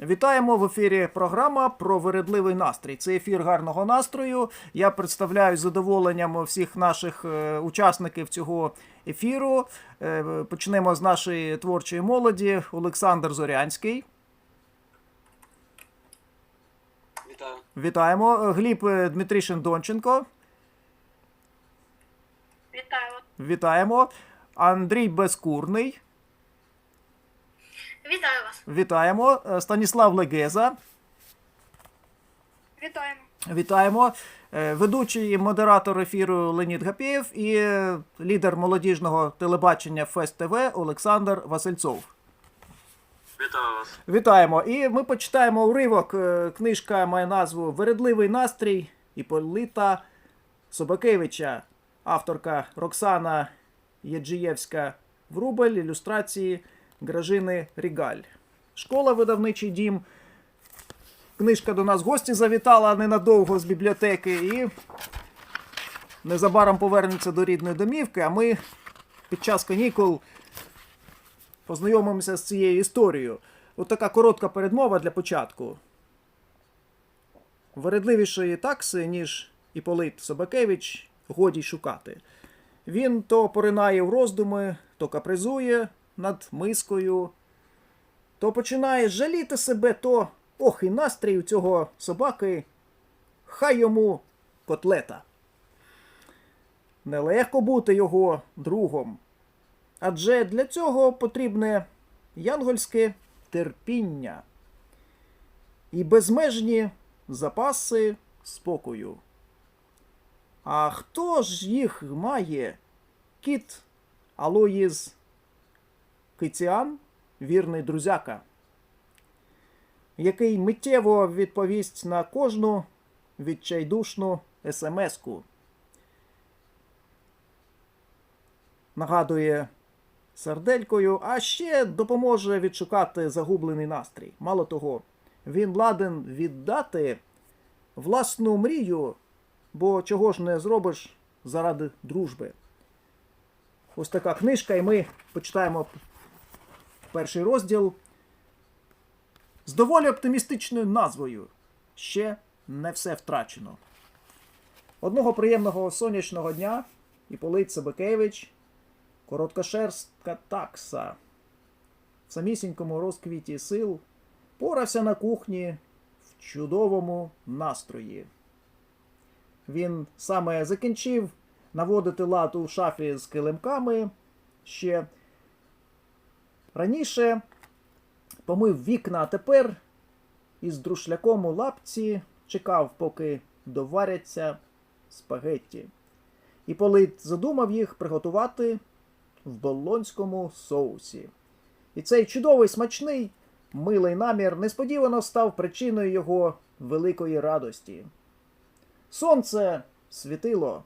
Вітаємо в ефірі програма про вередливий настрій. Це ефір гарного настрою. Я представляю з задоволенням всіх наших е, учасників цього ефіру. Е, почнемо з нашої творчої молоді. Олександр Зорянський. Вітаю. Вітаємо. Е, Гліб Дмитрішин Донченко. Вітаю. Вітаємо. Андрій Безкурний. Вітаю вас. Вітаємо. Е, Станіслав Легеза. Вітаємо. Вітаємо. Е, Ведучий і модератор ефіру Леонід Гапєєв і е, лідер молодіжного телебачення Фест ТВ Олександр Васильцов. Вітаю вас. Вітаємо. І ми почитаємо уривок. Книжка має назву Вередливий настрій Іполита Собакевича, авторка Роксана Єджієвська Врубель, ілюстрації Гражини Рігаль. Школа видавничий дім. Книжка до нас в гості завітала ненадовго з бібліотеки і незабаром повернеться до рідної домівки, а ми під час канікул познайомимося з цією історією. От така коротка передмова для початку. Вередливішої такси, ніж Іполит Собакевич, годі шукати. Він то поринає в роздуми, то капризує над мискою, то починає жаліти себе, то ох, і настрій у цього собаки, хай йому котлета. Нелегко бути його другом. Адже для цього потрібне янгольське терпіння і безмежні запаси спокою. А хто ж їх має? Кіт Алоїз Киціан, вірний друзяка, який миттєво відповість на кожну відчайдушну смс-ку. Нагадує серделькою, а ще допоможе відшукати загублений настрій. Мало того, він ладен віддати власну мрію, бо чого ж не зробиш заради дружби. Ось така книжка, і ми почитаємо перший розділ з доволі оптимістичною назвою. Ще не все втрачено. Одного приємного сонячного дня Іполит Себекевич Короткошерстка такса в самісінькому розквіті сил порався на кухні в чудовому настрої. Він саме закінчив наводити лад у шафі з килимками ще раніше помив вікна, а тепер із друшляком у лапці чекав, поки доваряться спагетті. І Полит задумав їх приготувати в болонському соусі. І цей чудовий смачний, милий намір несподівано став причиною його великої радості. Сонце світило,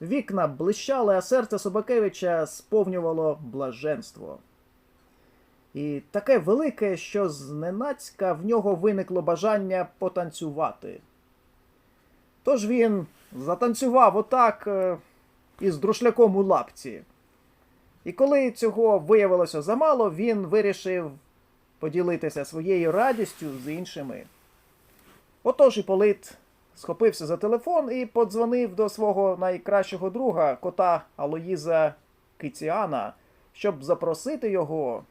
вікна блищали, а серце Собакевича сповнювало блаженство. І таке велике, що зненацька в нього виникло бажання потанцювати. Тож він затанцював отак е, із друшляком у лапці. І коли цього виявилося замало, він вирішив поділитися своєю радістю з іншими. Отож і Полит схопився за телефон і подзвонив до свого найкращого друга, кота Алоїза Киціана, щоб запросити його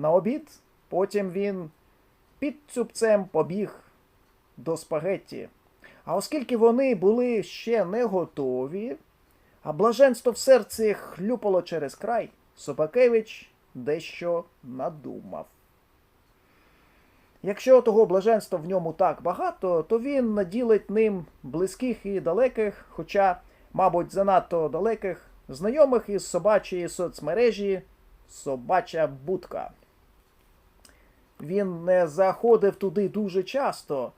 на обід. Потім він під цюбцем побіг до спагетті. А оскільки вони були ще не готові, а блаженство в серці хлюпало через край, Собакевич дещо надумав. Якщо того блаженства в ньому так багато, то він наділить ним близьких і далеких, хоча, мабуть, занадто далеких, знайомих із собачої соцмережі Собача будка. Він не заходив туди дуже часто,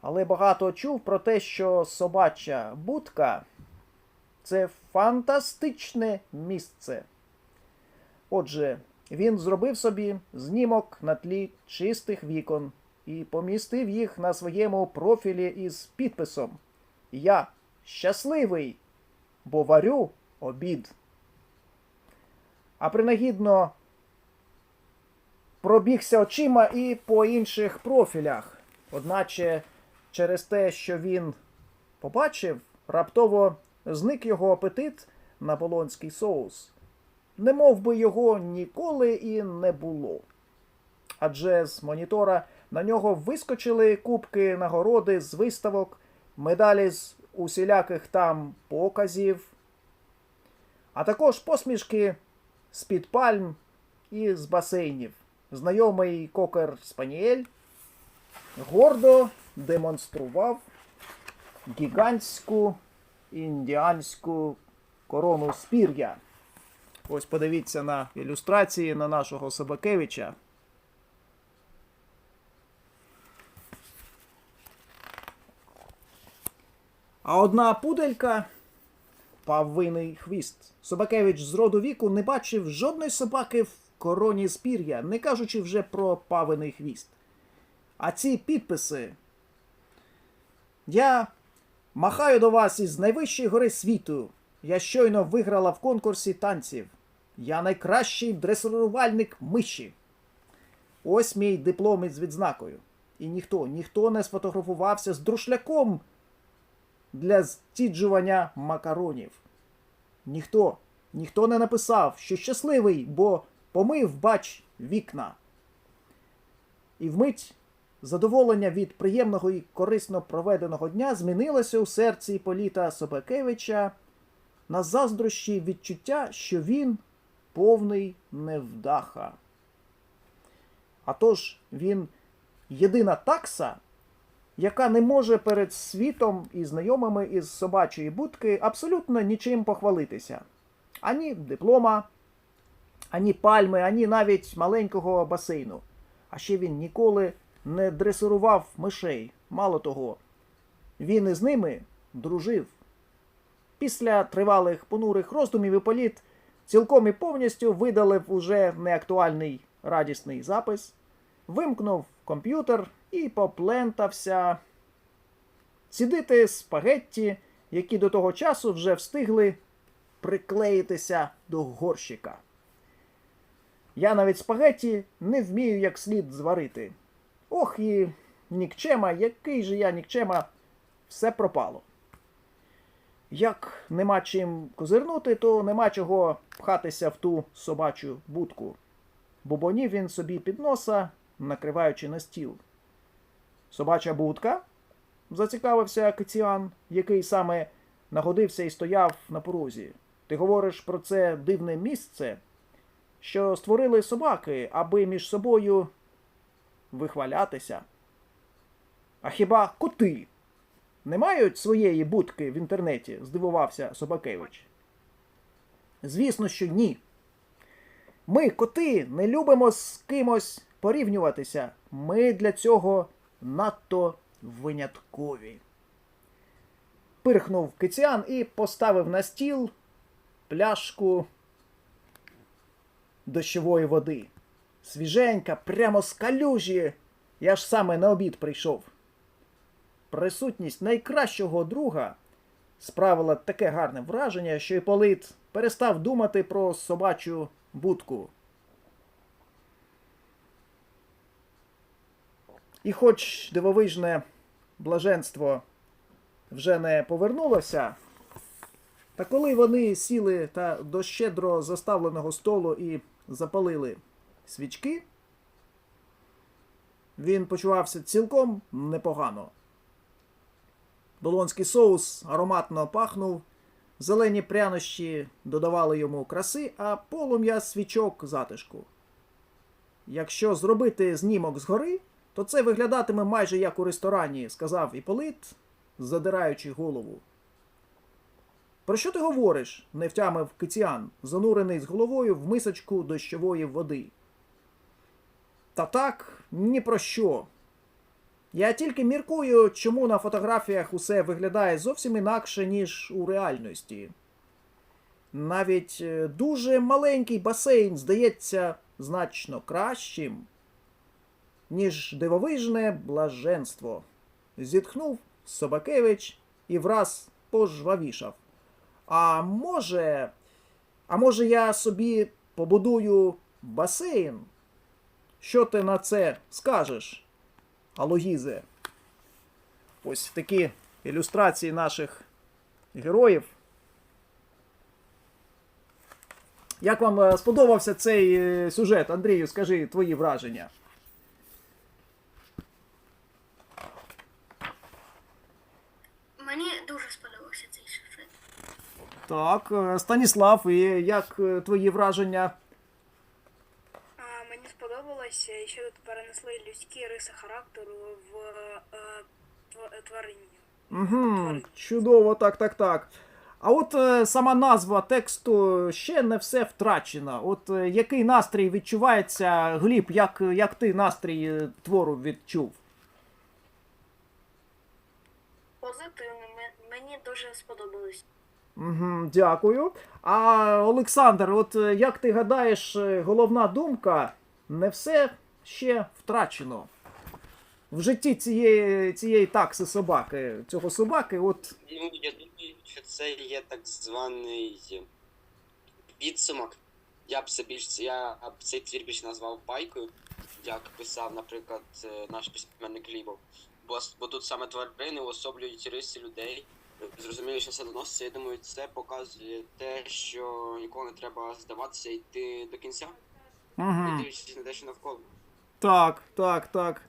але багато чув про те, що собача будка це фантастичне місце. Отже, він зробив собі знімок на тлі чистих вікон і помістив їх на своєму профілі із підписом Я щасливий, бо варю обід. А принагідно пробігся очима і по інших профілях. Одначе через те, що він побачив, раптово зник його апетит на болонський соус. Не мов би його ніколи і не було. Адже з монітора на нього вискочили кубки нагороди з виставок, медалі з усіляких там показів, а також посмішки з-під пальм і з басейнів. Знайомий кокер Спаніель гордо демонстрував гігантську індіанську корону спір'я. Ось подивіться на ілюстрації на нашого Собакевича. А одна пуделька павиний хвіст. Собакевич з роду віку не бачив жодної собаки в короні спір'я, не кажучи вже про павиний хвіст. А ці підписи. Я махаю до вас із найвищої гори світу. Я щойно виграла в конкурсі танців. Я найкращий дресирувальник миші. Ось мій диплом із відзнакою. І ніхто, ніхто не сфотографувався з друшляком для стіджування макаронів. Ніхто, ніхто не написав, що щасливий, бо помив, бач, вікна. І вмить задоволення від приємного і корисно проведеного дня змінилося у серці Політа Собакевича на заздрощі відчуття, що він повний невдаха. А тож він єдина такса, яка не може перед світом і знайомими із собачої будки абсолютно нічим похвалитися. Ані диплома, ані пальми, ані навіть маленького басейну. А ще він ніколи не дресирував мишей. Мало того, він із ними дружив. Після тривалих понурих роздумів і політ цілком і повністю видалив уже неактуальний радісний запис, вимкнув комп'ютер і поплентався сідити спагетті, які до того часу вже встигли приклеїтися до горщика. Я навіть спагетті не вмію як слід зварити. Ох і нікчема, який же я нікчема, все пропало. Як нема чим козирнути, то нема чого пхатися в ту собачу будку. Бубонів він собі під носа, накриваючи на стіл. Собача будка? зацікавився Киціан, який саме нагодився і стояв на порозі. Ти говориш про це дивне місце, що створили собаки, аби між собою вихвалятися. А хіба коти не мають своєї будки в інтернеті? здивувався Собакевич. Звісно, що ні. Ми, коти, не любимо з кимось порівнюватися. Ми для цього надто виняткові. Пирхнув киціан і поставив на стіл пляшку дощової води. Свіженька, прямо з калюжі. Я ж саме на обід прийшов. Присутність найкращого друга справила таке гарне враження, що Іполит перестав думати про собачу будку. І хоч дивовижне блаженство вже не повернулося, та коли вони сіли та до щедро заставленого столу і запалили свічки, він почувався цілком непогано. Болонський соус ароматно пахнув, зелені прянощі додавали йому краси, а полум'я свічок затишку. Якщо зробити знімок згори, то це виглядатиме майже як у ресторані, сказав Іполит, задираючи голову. Про що ти говориш? не втямив Киціан, занурений з головою в мисочку дощової води. Та так, ні про що. Я тільки міркую, чому на фотографіях усе виглядає зовсім інакше, ніж у реальності. Навіть е, дуже маленький басейн здається значно кращим, ніж дивовижне блаженство. Зітхнув Собакевич і враз пожвавішав. А може, а може я собі побудую басейн? Що ти на це скажеш, Алогізе? Ось такі ілюстрації наших героїв. Як вам е, сподобався цей е, сюжет, Андрію, скажи твої враження. Мені дуже сподобався цей сюжет. Так, е, Станіслав, і як е, твої враження? А, мені сподобалось, що тут перенесли людські риси характеру в тв- тварині. Угу, чудово, так, так, так. А от е, сама назва тексту ще не все втрачена. От е, який настрій відчувається, Гліб, як, як ти настрій е, твору відчув? Позитивно, мені дуже сподобалось. Дякую. А Олександр, от е, як ти гадаєш, е, головна думка не все ще втрачено. В житті цієї, цієї такси собаки, цього собаки, от Ну, я думаю, що це є так званий підсумок. Я б це більш я б цей твір більше назвав байкою, як писав, наприклад, е, наш письменник Глібов. Бо, бо тут саме тварини уособлюють риси людей. Зрозуміло, що все доноситься. Я думаю, це показує те, що ніколи не треба здаватися і йти до кінця, угу. не дивлячись на те, що навколо. Так, так, так.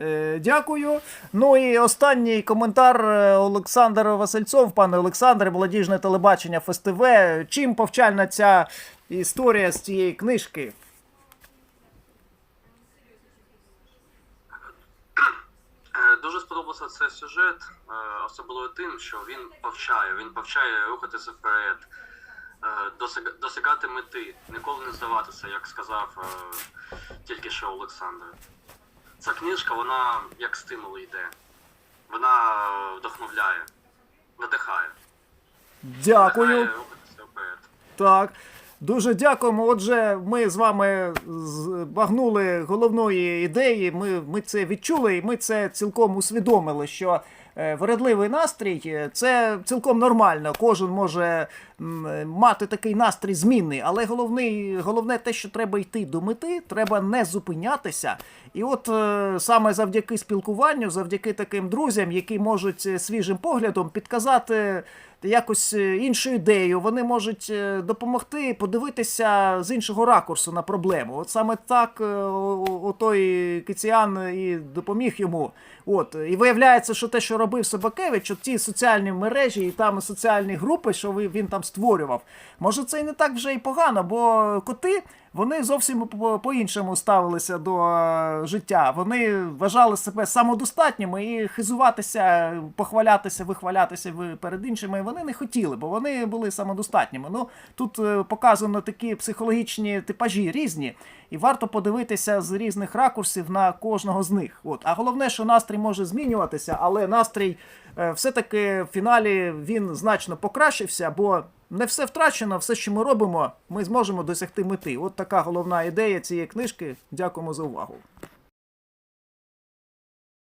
Е, дякую. Ну і останній коментар е, Олександр Васильцов, пане Олександре, молодіжне телебачення ФСТВ. Чим повчальна ця історія з цієї книжки? Е, Сподобався цей сюжет, е, особливо тим, що він повчає. Він повчає рухатися вперед, е, досягати мети, ніколи не здаватися, як сказав е, тільки що Олександр. Ця книжка, вона як стимул йде. Вона вдохновляє, надихає. Дякую. Надихає рухатися вперед. Так. Дуже дякуємо. Отже, ми з вами збагнули головної ідеї. Ми, ми це відчули, і ми це цілком усвідомили, що е, вередливий настрій е, це цілком нормально. Кожен може мати такий настрій змінний, але головний, головне те, що треба йти до мети, треба не зупинятися. І от е, саме завдяки спілкуванню, завдяки таким друзям, які можуть е, свіжим поглядом підказати якось е, іншу ідею, вони можуть допомогти подивитися з іншого ракурсу на проблему. От саме так е, о- о- той Киціан і допоміг йому. От і виявляється, що те, що робив Собакевич, от ті соціальні мережі і там соціальні групи, що він там створював, може це і не так вже і погано, бо коти. Вони зовсім по- по-іншому ставилися до е, життя. Вони вважали себе самодостатніми і хизуватися, похвалятися, вихвалятися перед іншими вони не хотіли, бо вони були самодостатніми. Ну тут е, показано такі психологічні типажі різні, і варто подивитися з різних ракурсів на кожного з них. От а головне, що настрій може змінюватися, але настрій е, все-таки в фіналі він значно покращився, бо не все втрачено, все, що ми робимо, ми зможемо досягти мети. От така головна ідея цієї книжки. Дякуємо за увагу.